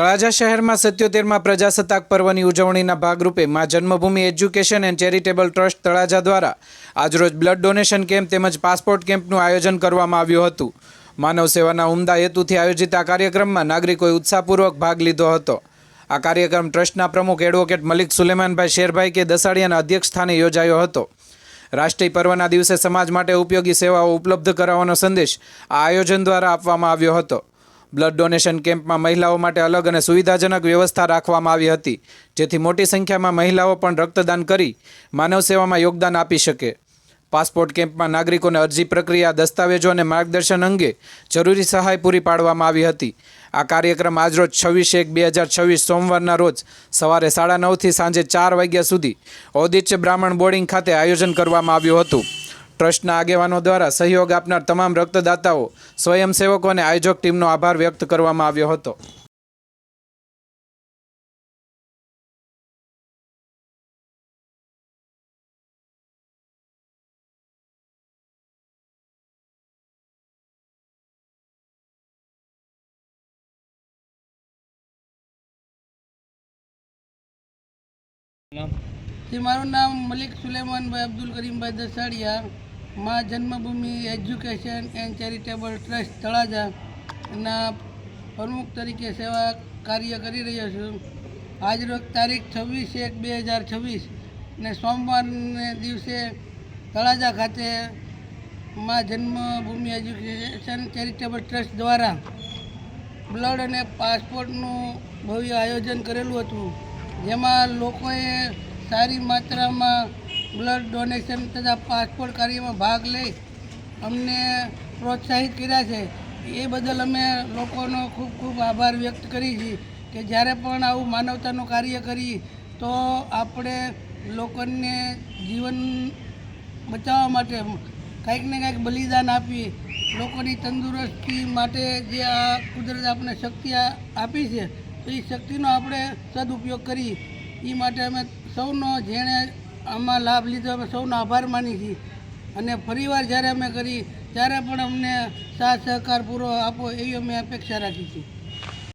તળાજા શહેરમાં સત્યોતેરમાં પ્રજાસત્તાક પર્વની ઉજવણીના ભાગરૂપે Maa Janmabhoomi education and charitable trust Talaja દ્વારા આજરોજ બ્લડ ડોનેશન કેમ્પ તેમજ પાસપોર્ટ કેમ્પનું આયોજન કરવામાં આવ્યું હતું. માનવ સેવાના ઉમદા હેતુથી આયોજિત આ કાર્યક્રમમાં નાગરિકોએ ઉત્સાહપૂર્વક ભાગ લીધો હતો. આ કાર્યક્રમ ટ્રસ્ટના પ્રમુખ એડવોકેટ મલિક સુલેમાનભાઈ શેરભાઈ કે દસાડિયાના અધ્યક્ષ સ્થાને યોજાયો હતો. રાષ્ટ્રીય પર્વના દિવસે સમાજ માટે ઉપયોગી સેવાઓ ઉપલબ્ધ કરાવવાનો સંદેશ આ આયોજન દ્વારા આપવામાં આવ્યો હતો. બ્લડ ડોનેશન કેમ્પમાં મહિલાઓ માટે અલગ અને સુવિધાજનક વ્યવસ્થા રાખવામાં આવી હતી, જેથી મોટી સંખ્યામાં મહિલાઓ પણ રક્તદાન કરી માનવ સેવામાં યોગદાન આપી શકે. પાસપોર્ટ કેમ્પમાં નાગરિકોને અરજી પ્રક્રિયા, દસ્તાવેજો અને માર્ગદર્શન અંગે જરૂરી સહાય પૂરી પાડવામાં આવી હતી. આ કાર્યક્રમ આજરોજ છવ્વીસ એક બે હજાર છવ્વીસ સોમવારના રોજ સવારે સાડા નવથી સાંજે ચાર વાગ્યા સુધી ઔદિત્ય બ્રાહ્મણ બોર્ડિંગ ખાતે આયોજન કરવામાં આવ્યું હતું. ટ્રસ્ટના આગેવાનો દ્વારા સહયોગ આપનાર તમામ રક્તદાતાઓ, સ્વયંસેવકો અને આયોજક ટીમનો આભાર વ્યક્ત કરવામાં આવ્યો હતો. મારું નામ Malik સુલેમાનભાઈ Abdul Karimbhai Dasadiya. Maa Janmabhoomi, education and charitable trust Talaja ના પ્રમુખ તરીકે સેવા કાર્ય કરી રહ્યો છું. આજરોજ તારીખ છવ્વીસ એક બે હજાર છવ્વીસ ને સોમવારને દિવસે તળાજા ખાતે Maa Janmabhoomi, education, charitable trust દ્વારા બ્લડ અને પાસપોર્ટનું ભવ્ય આયોજન કરેલું હતું. જેમાં લોકોએ સારી માત્રામાં બ્લડ ડોનેશન તથા પાસપોર્ટ કાર્યમાં ભાગ લઈ અમને પ્રોત્સાહિત કર્યા છે. એ બદલ અમે લોકોનો ખૂબ ખૂબ આભાર વ્યક્ત કરીએ છીએ કે જ્યારે પણ આવું માનવતાનું કાર્ય કરીએ તો આપણે લોકોને જીવન બચાવવા માટે કંઈક ને કંઈક બલિદાન આપી લોકોની તંદુરસ્તી માટે જે આ કુદરત આપણે શક્તિ આપી છે એ શક્તિનો આપણે સદુપયોગ કરી એ માટે અમે સૌનો જેણે આમાં લાભ લીધો, અમે સૌનો આભાર માની છીએ. અને ફરીવાર જ્યારે અમે કરી, ત્યારે પણ અમને સાથ સહકાર પૂરો આપો, એવી અમે અપેક્ષા રાખી છીએ.